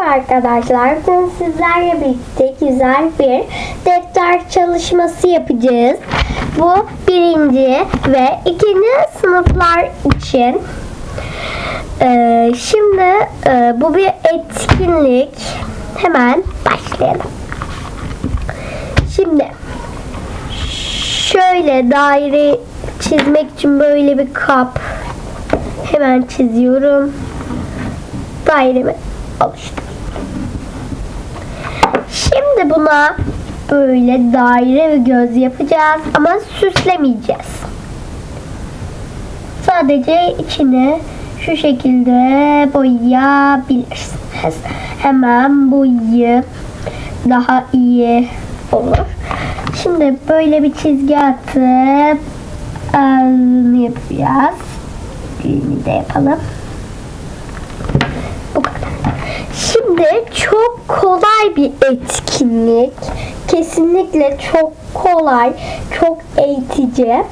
Merhaba arkadaşlar. Bugün sizlerle birlikte güzel bir defter çalışması yapacağız. Bu birinci ve ikinci sınıflar için. Ee, şimdi e, bu bir etkinlik. Hemen başlayalım. Şimdi şöyle daire çizmek için böyle bir kap hemen çiziyorum dairemi oluştur. Şimdi buna böyle daire ve göz yapacağız ama süslemeyeceğiz. Sadece içine şu şekilde boyayabilirsiniz. Hemen boyayı daha iyi olur. Şimdi böyle bir çizgi atıp ağzını yapacağız. Birini de yapalım. Bu kadar. Şimdi çok kolay bir etkinlik. Kesinlikle çok kolay, çok eğitici.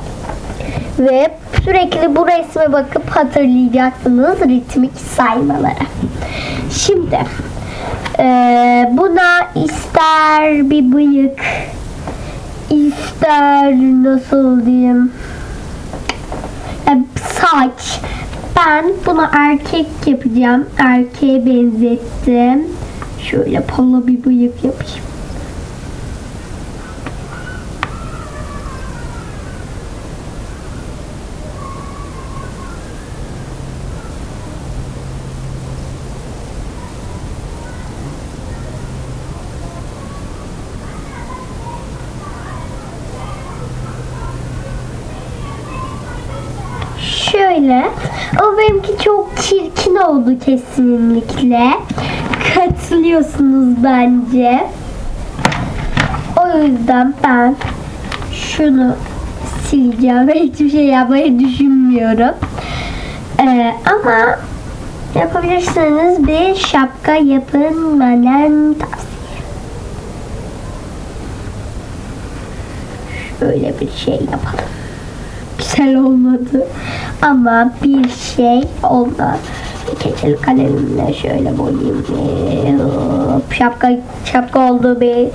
Ve sürekli bu resme bakıp hatırlayacaksınız ritmik saymaları. Şimdi eee, buna ister bir bıyık, ister nasıl diyeyim e, saç. Ben bunu erkek yapacağım. Erkeğe benzettim. Şöyle pala bir bıyık yapayım. Şöyle. Ama benimki çok çirkin oldu kesinlikle. Katılıyorsunuz bence. O yüzden ben şunu sileceğim ve hiçbir şey yapmayı düşünmüyorum. Ee, ama yapabilirseniz bir şapka yapın benden tavsiye. Şöyle bir şey yapalım güzel olmadı. Ama bir şey oldu. Keçeli kalemimle şöyle boyayayım. Hop, şapka şapka olduğu bir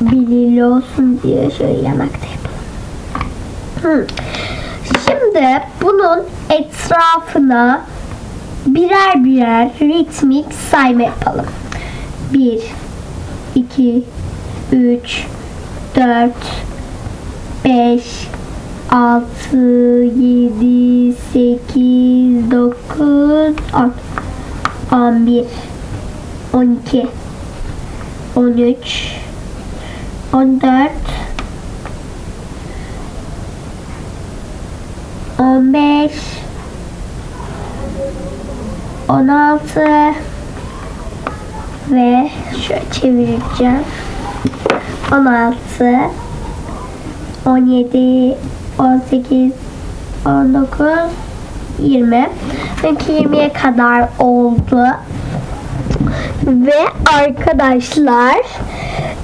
belirli olsun diye şöyle yanakta. Şimdi bunun etrafına birer birer ritmik sayma yapalım. 1 2 3 4 5 6, 7, 8, 9, 10, 11, 12, 13, 14, 15, 16 ve şöyle çevireceğim. 16 17 18 19 20 Benimki 20'ye kadar oldu. Ve arkadaşlar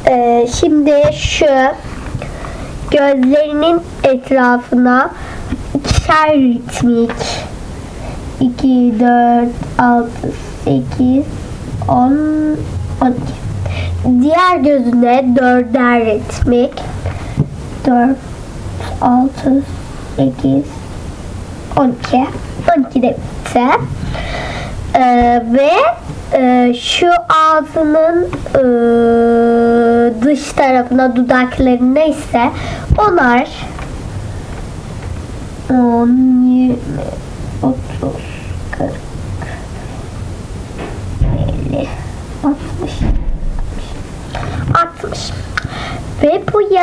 e, şimdi şu gözlerinin etrafına ikişer ritmik. 2, 4, 6, 8, 10, 12 Diğer gözüne dörder ritmik. 4, 6, 8, 12. 12 de bitti. Ee, ve e, şu ağzının e, dış tarafına dudaklarına ise onar 10, 20, 30,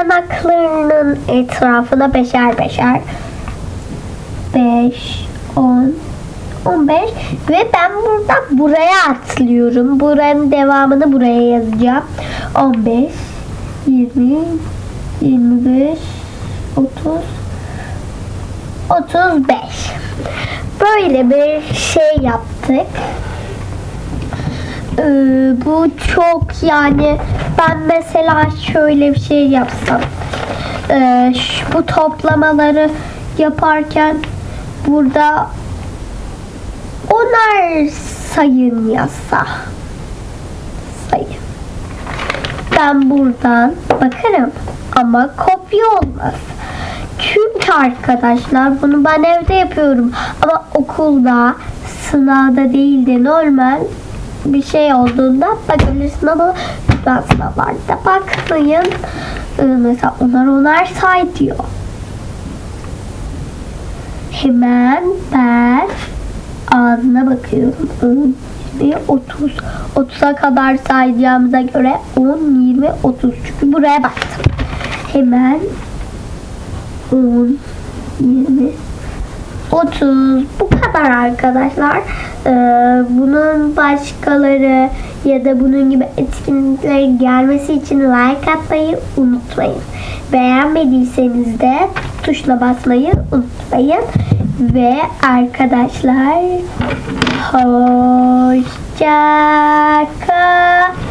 yanaklarının etrafına beşer beşer 5, 10, 15 ve ben buradan buraya atlıyorum. Buranın devamını buraya yazacağım. 15, 20, 25, 30, 35. Böyle bir şey yaptık. Ee, bu çok yani ben mesela şöyle bir şey yapsam Ee, şu- bu toplamaları yaparken burada onar sayın yazsa ben buradan bakarım ama kopya olmaz. Çünkü arkadaşlar bunu ben evde yapıyorum ama okulda sınavda değil de normal bir şey olduğunda bakabilirsin ama sınavlarda bakmayın. Ee, Mesela onar onar say diyor. Hemen ben ağzına bakıyorum. 10, 20, 30. 30'a kadar sayacağımıza göre 10, 20, 30. Çünkü buraya baktım. Hemen 10, 20, 30. Bu kadar arkadaşlar. Ee, bunun başkaları ya da bunun gibi etkinliklerin gelmesi için like atmayı unutmayın. Beğenmediyseniz de tuşla basmayı unutmayın. Ve arkadaşlar hoşça kalın.